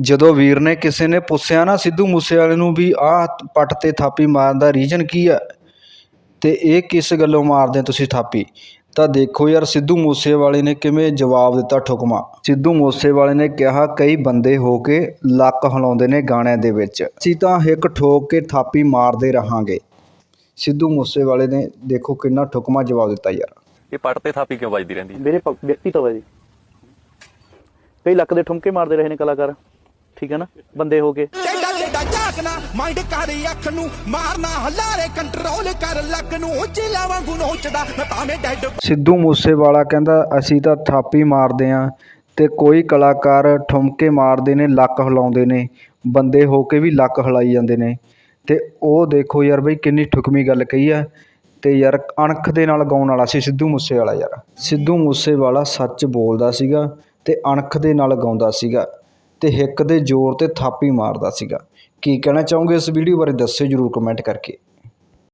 ਜਦੋਂ ਵੀਰ ਨੇ ਕਿਸੇ ਨੇ ਪੁੱਛਿਆ ਨਾ ਸਿੱਧੂ ਮੂਸੇਵਾਲੇ ਨੂੰ ਵੀ ਆਹ ਪੱਟ ਤੇ ਥਾਪੀ ਮਾਰਨ ਦਾ ਰੀਜ਼ਨ ਕੀ ਆ ਤੇ ਇਹ ਕਿਸ ਗੱਲੋਂ ਮਾਰਦੇ ਤੁਸੀਂ ਥਾਪੀ? ਤਾਂ ਦੇਖੋ ਯਾਰ ਸਿੱਧੂ ਮੂਸੇਵਾਲੇ ਨੇ ਕਿਵੇਂ ਜਵਾਬ ਦਿੱਤਾ ਠੁਕਮਾ। ਸਿੱਧੂ ਮੂਸੇਵਾਲੇ ਨੇ ਕਿਹਾ ਕਈ ਬੰਦੇ ਹੋ ਕੇ ਲੱਕ ਹਿਲਾਉਂਦੇ ਨੇ ਗਾਣਿਆਂ ਦੇ ਵਿੱਚ। ਅਸੀਂ ਤਾਂ ਹਿੱਕ ਠੋਕ ਕੇ ਥਾਪੀ ਮਾਰਦੇ ਰਹਾਂਗੇ। ਸਿੱਧੂ ਮੂਸੇਵਾਲੇ ਨੇ ਦੇਖੋ ਕਿੰਨਾ ਠੁਕਮਾ ਜਵਾਬ ਦਿੱਤਾ ਯਾਰ। ਇਹ ਪੱਟ ਤੇ ਥਾਪੀ ਕਿਉਂ ਵੱਜਦੀ ਰਹਿੰਦੀ? ਹੈ ਮੇਰੇ ਪ- ਵਿਅਕਤੀਤਵ ਹੈ ਜੀ ਕਈ ਲੱਕ ਦੇ ਠੁਮਕੇ ਮਾਰਦੇ ਰਹੇ ਨੇ ਕਲਾਕਾਰ। ਠੀਕ ਹੈ ਨਾ? ਬੰਦੇ ਹੋ ਕੇ ਟੇਡਾ ਟੇਡਾ ਝਾਕਣਾ ਮਾਈਂਡ ਕਰ ਅੱਖ ਨੂੰ ਮਾਰਨਾ ਹਲਾਰੇ ਕੰਟਰੋਲ ਕਰ ਲੱਕ ਨੂੰ ਚਿਲਾ ਵਾਂਗੂ ਨੋਚਦਾ ਮੈਂ ਭਾਵੇਂ ਡੈਡ ਸਿੱਧੂ ਮੂਸੇਵਾਲਾ ਕਹਿੰਦਾ ਅਸੀਂ ਤਾਂ ਥਾਪੀ ਮਾਰਦੇ ਆਂ ਤੇ ਕੋਈ ਕਲਾਕਾਰ ਠੁਮਕੇ ਮਾਰਦੇ ਨੇ ਲੱਕ ਹਿਲਾਉਂਦੇ ਨੇ। ਬੰਦੇ ਹੋ ਕੇ ਵੀ ਲੱਕ ਹਿਲਾਈ ਜਾਂਦੇ ਨੇ। ਤੇ ਉਹ ਦੇਖੋ ਯਾਰ ਬਈ ਕਿੰਨੀ ਠੁਕਮੀ ਗੱਲ ਕਹੀ ਆ ਤੇ ਯਾਰ ਅਣਖ ਦੇ ਨਾਲ ਗਾਉਣ ਵਾਲਾ ਸੀ ਸਿੱਧੂ ਮੂਸੇਵਾਲਾ ਯਾਰ। ਸਿੱਧੂ ਮੂਸੇਵਾਲਾ ਸੱਚ ਬੋਲਦਾ ਸੀਗਾ ਤੇ ਅਣਖ ਦੇ ਨਾਲ ਗਾਉਂਦਾ ਸੀਗਾ। ਅਤੇ ਹਿੱਕ ਦੇ ਜ਼ੋਰ ਤੇ ਥਾਪੀ ਮਾਰਦਾ ਸੀਗਾ। ਕੀ ਕਹਿਣਾ ਚਾਹੋਗੇ ਇਸ ਵੀਡੀਓ ਬਾਰੇ, ਦੱਸਿਓ ਜਰੂਰ ਕਮੈਂਟ ਕਰਕੇ।